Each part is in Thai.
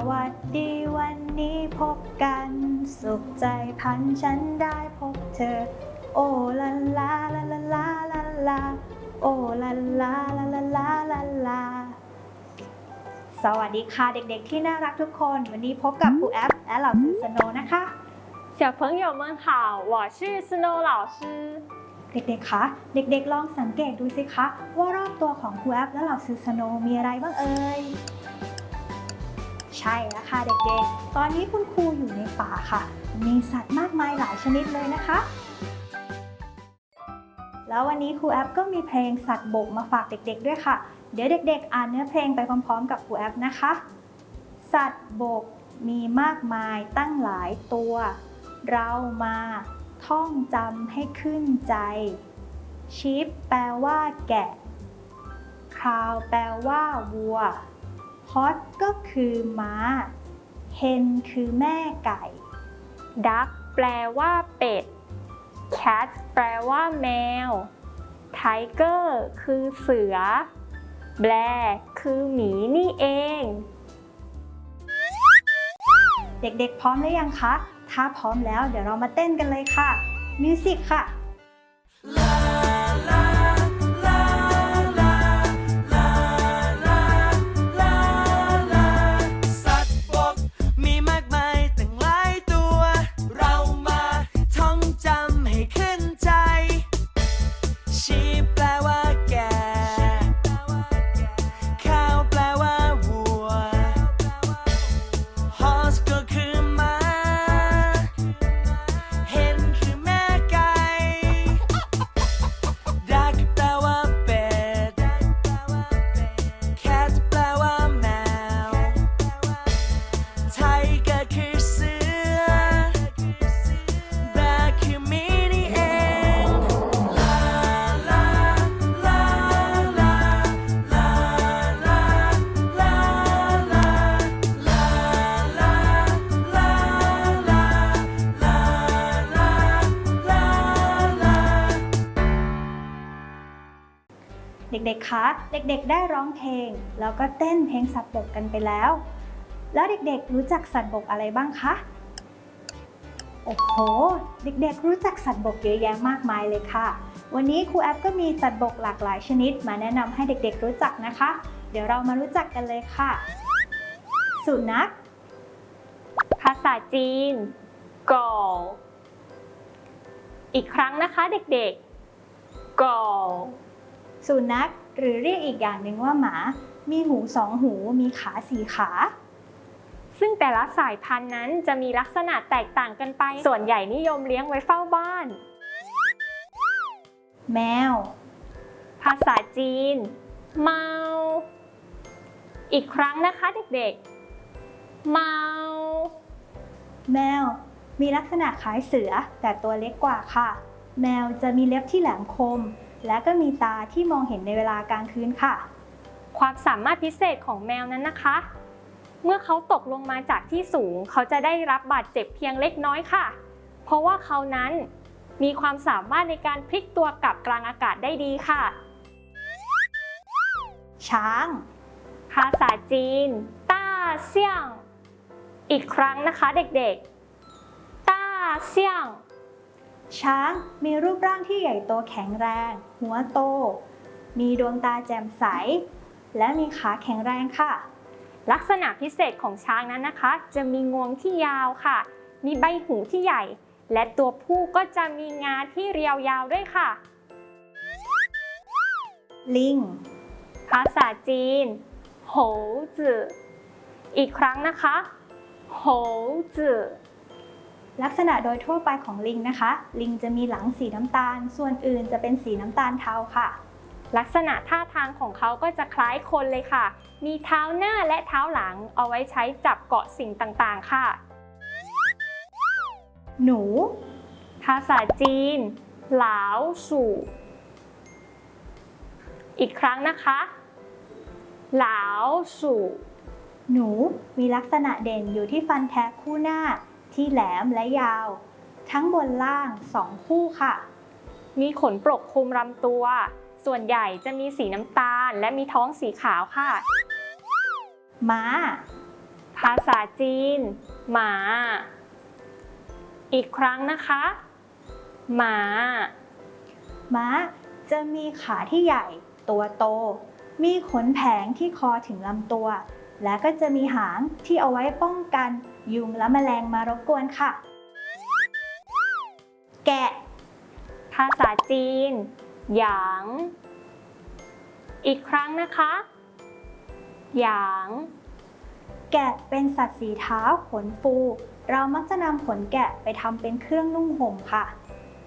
สวัสดีวันนี้พบกัน สุขใจพันฉันได้พบเธอ โอ้ลาลาลาลาลาลาลาโอ้ลาลาลาลาลาลาลา สวัสดีค่ะเด็กๆที่น่ารักทุกคน วันนี้พบกับครูแอปและเหล่าสื่อสโนว์นะคะ 小朋友们好，我是 Snow 老师。 เด็กๆ คะ เด็กๆ ลองสังเกตดูสิคะ ว่ารอบตัวของครูแอปและเหล่าซื้อสโนว์มีอะไรบ้างเอ่ย ใช่แล้วค่ะเด็กๆ ตอนนี้คุณครูอยู่ในป่าค่ะ มีสัตว์มากมายหลายชนิดเลยนะคะ แล้ววันนี้ครูแอปก็มีเพลงสัตว์บกมาฝากเด็ก ๆ ด้วยค่ะ เดี๋ยวเด็ก ๆ อ่านเนื้อเพลงไปพร้อม ๆ กับครูแอปนะคะ สัตว์บกมีมากมายตั้งหลายตัว เรามาท่องจำให้ขึ้นใจ ชิปแปลว่าแกะ คราวแปลว่าวัว ฮอตก็คือม้าเฮนคือแม่ไก่ Duck แปลว่าเป็ด Cat แปลว่าแมว Tiger คือเสือ Bear คือหมีนี่เอง เด็กๆ พร้อมหรือยังคะ ถ้าพร้อมแล้วเดี๋ยวเรามาเต้นกันเลยค่ะมิวสิกค่ะ ๆคะ เด็กๆได้ร้องเพลง แล้วก็เต้นเพลงสัตว์บกกันไปแล้ว แล้วเด็กๆรู้จักสัตว์บกอะไรบ้างคะ โอ้โห เด็กๆรู้จักสัตว์บกเยอะแยะมากมายเลยค่ะ วันนี้ครูแอปก็มีสัตว์บกหลากหลายชนิด มาแนะนำให้เด็กๆรู้จักนะคะ เดี๋ยวเรามารู้จักกันเลยค่ะ สุนัข ภาษาจีน Gall อีกครั้งนะคะเด็กๆ Gall สุนัข หรือเรียกอีกอย่างหนึ่งว่าหมา มีหูสองหู มีขาสี่ขา ซึ่งแต่ละสายพันธุ์นั้นจะมีลักษณะแตกต่างกันไป ส่วนใหญ่นิยมเลี้ยงไว้เฝ้าบ้าน แมว ภาษาจีน เมา อีกครั้งนะคะเด็กๆ เมา แมว มีลักษณะคล้ายเสือแต่ตัวเล็กกว่าค่ะ แมวจะมีเล็บที่แหลมคม และก็มีตาที่มองเห็นในเวลากลางคืนค่ะ ความสามารถพิเศษของแมวนั้นนะคะ เมื่อเขาตกลงมาจากที่สูง เขาจะได้รับบาดเจ็บเพียงเล็กน้อยค่ะ เพราะว่าเขานั้นมีความสามารถในการพลิกตัวกลับกลางอากาศได้ดีค่ะ ช้าง ภาษาจีน ต้าเซี่ยง อีกครั้งนะคะเด็กๆ ต้าเซี่ยง ช้างมีรูปร่างที่ใหญ่โตแข็งแรง หัวโต มีดวงตาแจ่มใส และมีขาแข็งแรงค่ะ ลักษณะพิเศษของช้างนั้นนะคะ จะมีงวงที่ยาวค่ะ มีใบหูที่ใหญ่ และตัวผู้ก็จะมีงาที่เรียวยาวด้วยค่ะ ลิง ภาษาจีนโหจืออีกครั้งนะคะโหจือ ลักษณะโดยทั่วไปของลิงนะคะ ลิงจะมีหลังสีน้ำตาล ส่วนอื่นจะเป็นสีน้ำตาลเทาค่ะ ลักษณะท่าทางของเขาก็จะคล้ายคนเลยค่ะ มีเท้าหน้าและเท้าหลังเอาไว้ใช้จับเกาะสิ่งต่างๆค่ะ หนู ภาษาจีน หลาวสู่ อีกครั้งนะคะ หลาวสู่ หนูมีลักษณะเด่นอยู่ที่ฟันแทะคู่หน้า ที่แหลมและยาว ทั้งบนล่างสองคู่ค่ะ มีขนปกคลุมลำตัว ส่วนใหญ่จะมีสีน้ำตาล และมีท้องสีขาวค่ะ ม้าภภาษาจีน หมา อีกครั้งนะคะ หมา ม้าจะมีขาที่ใหญ่ ตัวโต มีขนแผงที่คอถึงลำตัว และก็จะมีหางที่เอาไว้ป้องกัน ยุงและแมลงมารบกวนค่ะ แกะ ภาษาจีน หยาง อีกครั้งนะคะ หยาง แกะเป็นสัตว์สีเท้าขนฟู เรามักจะนำขนแกะไปทำเป็นเครื่องนุ่งห่มค่ะ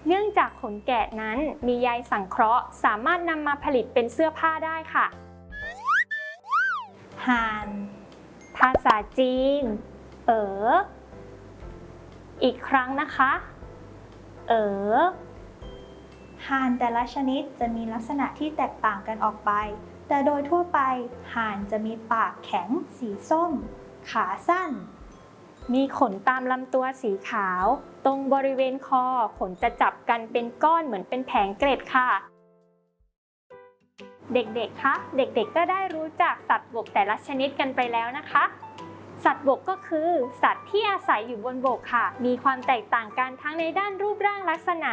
เนื่องจากขนแกะนั้นมีใยสังเคราะห์ สามารถนำมาผลิตเป็นเสื้อผ้าได้ค่ะห่าน ภาษาจีน เออ อีกครั้งนะคะ เออ ห่านแต่ละชนิดจะมีลักษณะที่แตกต่างกันออกไป แต่โดยทั่วไปห่านจะมีปากแข็ง สีส้ม ขาสั้น มีขนตามลำตัวสีขาว ตรงบริเวณคอขนจะจับกันเป็นก้อนเหมือนเป็นแผงเกล็ดค่ะ เด็กๆ คะ เด็กๆ ก็ได้รู้จักสัตว์บกแต่ละชนิดกันไปแล้วนะคะ สัตว์บกก็คือ สัตว์ที่อาศัยอยู่บนบกค่ะ มีความแตกต่างกันทั้งในด้านรูปร่างลักษณะ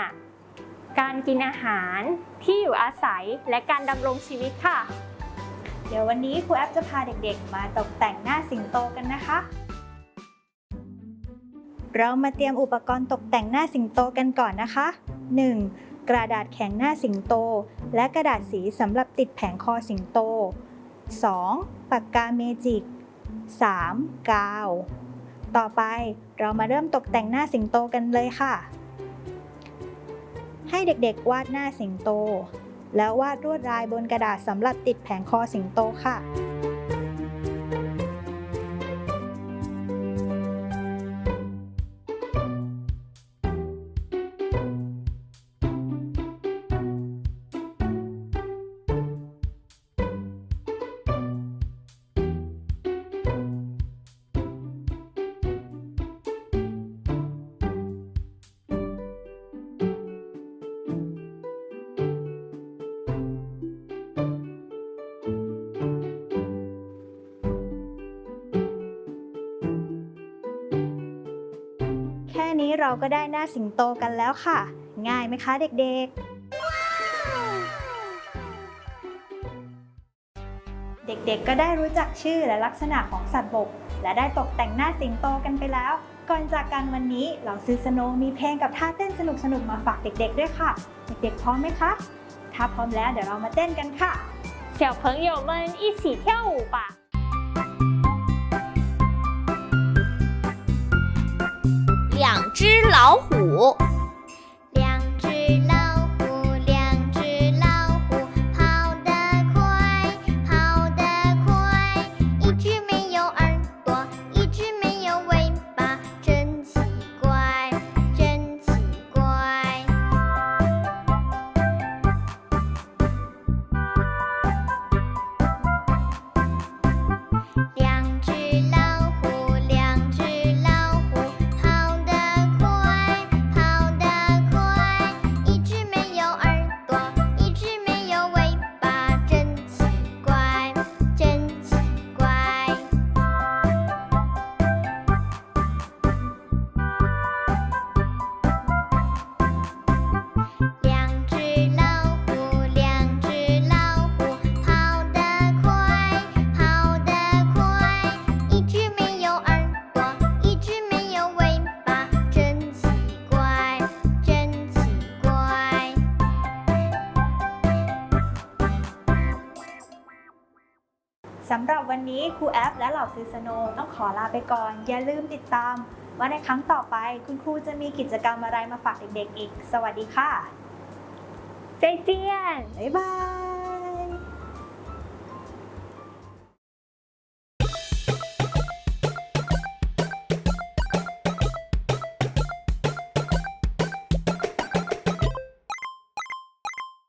การกินอาหารที่อยู่อาศัยและการดำรงชีวิตค่ะ เดี๋ยววันนี้ครูแอปจะพาเด็กๆ มาตกแต่งหน้าสิงโตกันนะคะ เรามาเตรียมอุปกรณ์ตกแต่งหน้าสิงโตกันก่อนนะคะ 1. กระดาษแข็งหน้าสิงโต และกระดาษสีสำหรับติดแผงคอสิงโต 2. ปากกาเมจิก 3. กาว ต่อไปเรามาเริ่มตกแต่งหน้าสิงโตกันเลยค่ะ ให้เด็กๆวาดหน้าสิงโต แล้ววาดลวดลายบนกระดาษสำหรับติดแผงคอสิงโตค่ะนี้เราก็ได้หน้าสิงโตกันแล้วค่ะ ง่ายไหมคะเด็กๆ เด็กๆ ก็ได้รู้จักชื่อและลักษณะของสัตว์บก และได้ตกแต่งหน้าสิงโตกันไปแล้ว ก่อนจากกันวันนี้เราซื้อสโนว์มีเพลงกับท่าเต้นสนุกๆ มาฝากเด็กๆ ด้วยค่ะ เด็กๆ พร้อมไหมคะ ถ้าพร้อมแล้วเดี๋ยวเรามาเต้นกันค่ะ 小朋友们一起跳舞吧！ 只老虎， วันนี้ครูแอปและเหล่าซิสโนต้องขอลาไปก่อน อย่าลืมติดตาม ว่าในครั้งต่อไปคุณครูจะมีกิจกรรมอะไรมาฝากเด็กๆอีก สวัสดีค่ะ再见。บ๊ายบาย